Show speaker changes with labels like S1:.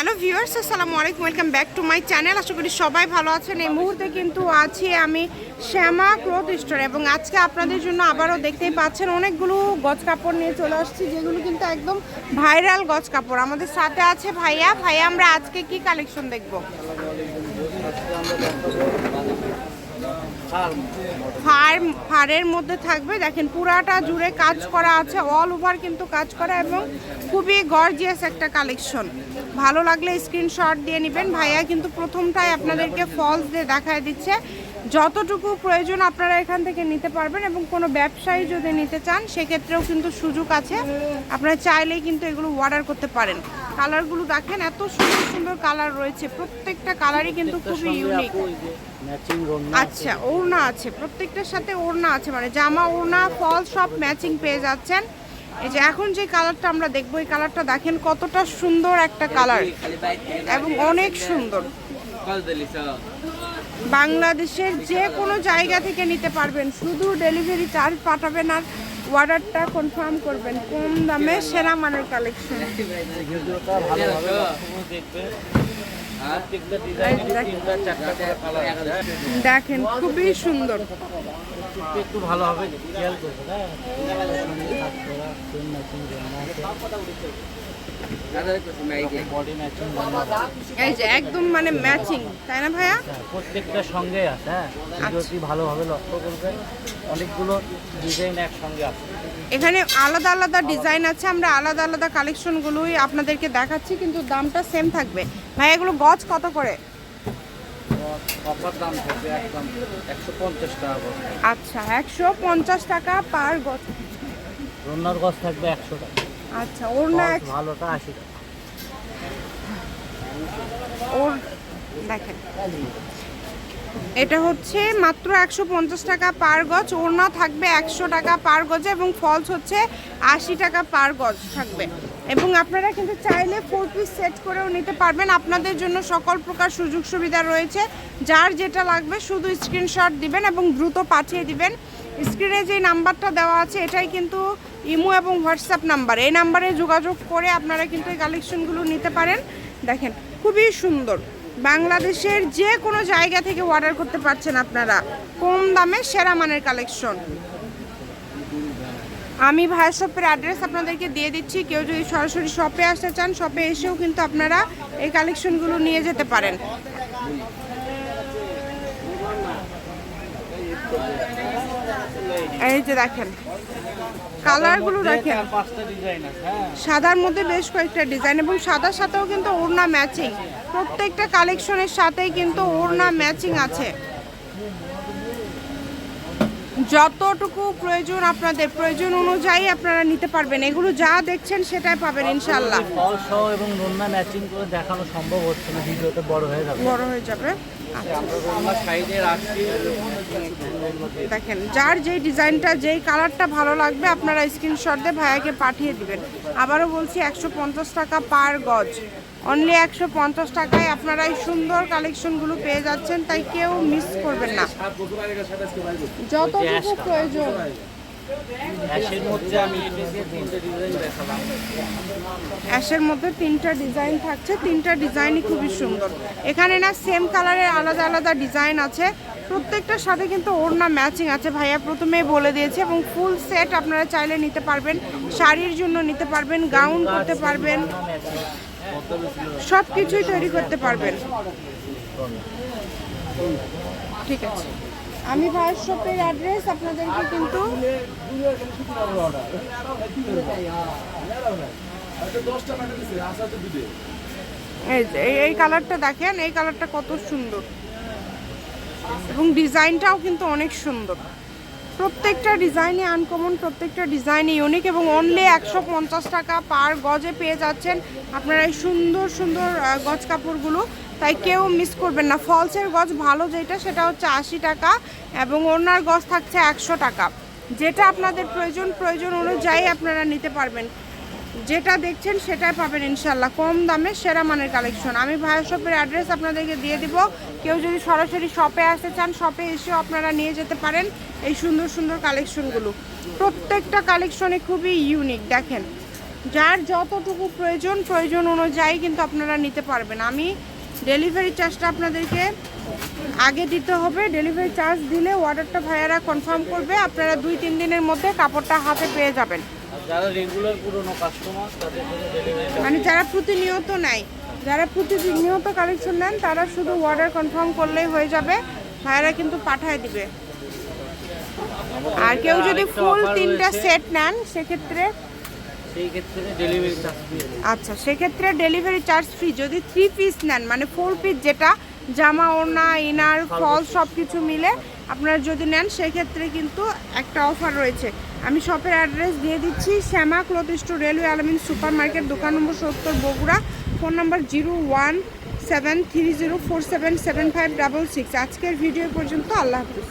S1: Hello viewers, আসসালামু আলাইকুম, welcome back to my channel. আশা করি সবাই ভালো আছেন। এই মুহূর্তে কিন্তু আছি আমি শ্যামা ক্লথ স্টোর এবং আজকে আপনাদের জন্য আবারও দেখতেই পাচ্ছেন অনেকগুলো গজ কাপড় নিয়ে চলে আসছি, যেগুলো কিন্তু একদম ভাইরাল গজ কাপড়। আমাদের সাথে আছে ভাইয়া। ভাইয়া, আমরা আজকে কি কালেকশন দেখব? ফার্ম, ফারের মধ্যে থাকবে। দেখেন, পুরাটা জুড়ে কাজ করা আছে অল ওভার কিন্তু কাজ করা এবং খুবই গর্জিয়াস একটা কালেকশন। ভালো লাগলে স্ক্রিনশট দিয়ে নেবেন। ভাইয়া কিন্তু প্রথমটাই আপনাদেরকে ফলস দিয়ে দেখায় দিচ্ছে। যতটুকু প্রয়োজন আপনারা এখান থেকে নিতে পারবেন এবং কোনো ব্যবসায়ী যদি নিতে চান সেক্ষেত্রেও কিন্তু সুযোগ আছে। আপনারা চাইলেই কিন্তু এগুলো অর্ডার করতে পারেন। কালারগুলো দেখেন এত সুন্দর সুন্দর কালার রয়েছে। প্রত্যেকটা কালারই কিন্তু খুবই ইউনিক আচ্ছা ওড়না আছে। প্রত্যেকটার সাথে ওড়না আছে মানে জামা ওড়না ফল সব ম্যাচিং পেয়ে যাচ্ছেন। এই যে এখন যে কালারটা আমরা দেখব, এই কালারটা দেখেন কতটা সুন্দর একটা কালার এবং অনেক সুন্দর। বাংলাদেশের যে কোনো জায়গা থেকে নিতে পারবেন, শুধু ডেলিভারি চার্জ পাঠাবেন আর অর্ডারটা কনফার্ম করবেন, কম দামে সেরা মানের কালেকশন দেখেন খুবই সুন্দর।
S2: একটু ভালো হবে খেয়াল করবে হ্যাঁ
S1: একদম মানে ম্যাচিং তাই না ভাইয়া?
S2: প্রত্যেকটা সঙ্গে আছে হ্যাঁ। ভিডিওটি ভালোভাবে লক্ষ্য করবে? অনেকগুলো ডিজাইন একসঙ্গে আছে।
S1: এখানে আলাদা আলাদা ডিজাইন আছে আমরা আলাদা আলাদা কালেকশনগুলোই আপনাদেরকে দেখাচ্ছি কিন্তু দামটা সেম থাকবে। ভাই এগুলো গজ কত করে? আচ্ছা একশো পঞ্চাশ টাকা পার গজ।
S2: রন্নার গছ থাকবে একশো টাকা।
S1: আচ্ছা ওর না
S2: ভালোটা আশি টাকা
S1: ওর দেখেন। এটা হচ্ছে মাত্র একশো পঞ্চাশ টাকা পার গজ। ওড়না থাকবে একশো টাকা পার গজে এবং ফলস হচ্ছে আশি টাকা পার গজ থাকবে। এবং আপনারা কিন্তু চাইলে ফোর পিস সেট করেও নিতে পারবেন। আপনাদের জন্য সকল প্রকার সুযোগ সুবিধা রয়েছে। যার যেটা লাগবে শুধু স্ক্রিনশট দিবেন এবং দ্রুত পাঠিয়ে দিবেন। স্ক্রিনে যে নাম্বারটা দেওয়া আছে এটাই কিন্তু ইমো এবং হোয়াটসঅ্যাপ নাম্বার। এই নাম্বারে যোগাযোগ করে আপনারা কিন্তু এই কালেকশনগুলো নিতে পারেন। দেখেন, খুবই সুন্দর। বাংলাদেশের যে কোনো জায়গা থেকে অর্ডার করতে পারছেন আপনারা। কম দামে সেরা মানের কালেকশন। আমি ভাইয়ের শপের অ্যাড্রেস আপনাদেরকে দিয়ে দিচ্ছি। কেউ যদি সরাসরি শপে আসতে চান শপে এসেও কিন্তু আপনারা এই কালেকশনগুলো নিয়ে যেতে পারেন। এই যে দেখেন। কালারগুলো দেখেন।
S2: আছে হ্যাঁ।
S1: সাদার মধ্যে বেশ কয়েকটা ডিজাইন এবং সাদার সাথেও কিন্তু ওড়না ম্যাচিং। প্রত্যেকটা কালেকশনের সাথেই কিন্তু ওড়না ম্যাচিং আছে। যতটুকু প্রয়োজন আপনাদের প্রয়োজন অনুযায়ী আপনারা নিতে পারবেন। এগুলো যা দেখছেন সেটাই পাবেন ইনশাল্লাহ
S2: ফল সহ এবং ম্যাচিং করে দেখানো সম্ভব হচ্ছে না ভিডিওতে বড় হয়ে যাবে।
S1: বড় হয়ে যাবে। আচ্ছা, দেখেন যার যেই ডিজাইনটা যেই কালারটা ভালো লাগবে আপনারা স্ক্রিনশট দিয়ে ভাইয়াকে পাঠিয়ে দিবেন। আবারও বলছি একশো পঞ্চাশ টাকা পার গজ। অনলি একশো পঞ্চাশ টাকায় আপনারা এই সুন্দর কালেকশনগুলো পেয়ে যাচ্ছেন তাই কেউ মিস করবেন না। যতটুকু প্রয়োজন।
S2: অ্যাশের মধ্যে তিনটে ডিজাইন
S1: থাকছে তিনটা ডিজাইনই খুবই সুন্দর। এখানে না সেম কালারের আলাদা আলাদা ডিজাইন আছে। প্রত্যেকটার সাথে কিন্তু ওড়না ম্যাচিং আছে ভাইয়া প্রথমেই বলে দিয়েছে এবং ফুল সেট আপনারা চাইলে নিতে পারবেন শাড়ির জন্য নিতে পারবেন গাউন করতে পারবেন। সব কিছুই তৈরি করতে পারবেন। ঠিক আছে। আমি ভাইয়ের শপের অ্যাড্রেস আপনাদেরকে কিন্তু এই কালারটা দেখেন, এই কালারটা কত সুন্দর। এবং ডিজাইনটাও কিন্তু অনেক সুন্দর। প্রত্যেকটা ডিজাইনে আনকমন প্রত্যেকটা ডিজাইনই ইউনিক এবং অনলি একশো পঞ্চাশ টাকা পার গজে পেয়ে যাচ্ছেন আপনারা এই সুন্দর সুন্দর গজ কাপড়গুলো। তাই কেউ মিস করবেন না। ফলসের গজ ভালো যেটা, সেটা হচ্ছে আশি টাকা এবং ওনার গজ থাকছে একশো টাকা। যেটা আপনাদের প্রয়োজন প্রয়োজন অনুযায়ী আপনারা নিতে পারবেন। যেটা দেখছেন সেটাই পাবেন ইনশাল্লাহ কম দামে সেরা মানের কালেকশন আমি ভাইয়ের শপের অ্যাড্রেস আপনাদেরকে দিয়ে দিব। কেউ যদি সরাসরি শপে আসতে চান শপে এসেও আপনারা নিয়ে যেতে পারেন এই সুন্দর সুন্দর কালেকশনগুলো প্রত্যেকটা কালেকশনে খুবই ইউনিক দেখেন। যার যতটুকু প্রয়োজন প্রয়োজন অনুযায়ী কিন্তু আপনারা নিতে পারবেন। আমি ডেলিভারি চার্জটা আপনাদেরকে আগে দিতে হবে। ডেলিভারি চার্জ দিলে অর্ডারটা ভাইয়ারা কনফার্ম করবে। আপনারা দুই, তিন দিনের মধ্যে কাপড়টা হাতে পেয়ে যাবেন।
S2: যারা রেগুলার পুরনো কাস্টমার তাদের
S1: মানে যারা প্রতিনিয়ত নেয় যারা প্রতিনিয়ত কালেকশন নেন তারা শুধু অর্ডার কনফার্ম করলেই হয়ে যাবে ভাইয়ারা কিন্তু পাঠায় দিবে। আর কেউ যদি ফুল তিনটা সেট নেন সেক্ষেত্রে। আচ্ছা সেক্ষেত্রে ডেলিভারি চার্জ ফ্রি যদি থ্রি পিস নেন মানে ফোর পিস যেটা জামা ওড়না ইনার ফল সব কিছু মিলে আপনারা যদি নেন, সেক্ষেত্রে কিন্তু একটা অফার রয়েছে। আমি শপের অ্যাড্রেস দিয়ে দিচ্ছি, শ্যামা ক্লথ স্টোর রেলওয়ে আলমিন সুপার মার্কেট দোকান নম্বর সত্তর, Bogura. Phone number zero one seven three zero four seven seven five double six আজকের ভিডিও পর্যন্ত, আল্লাহ হাফিজ।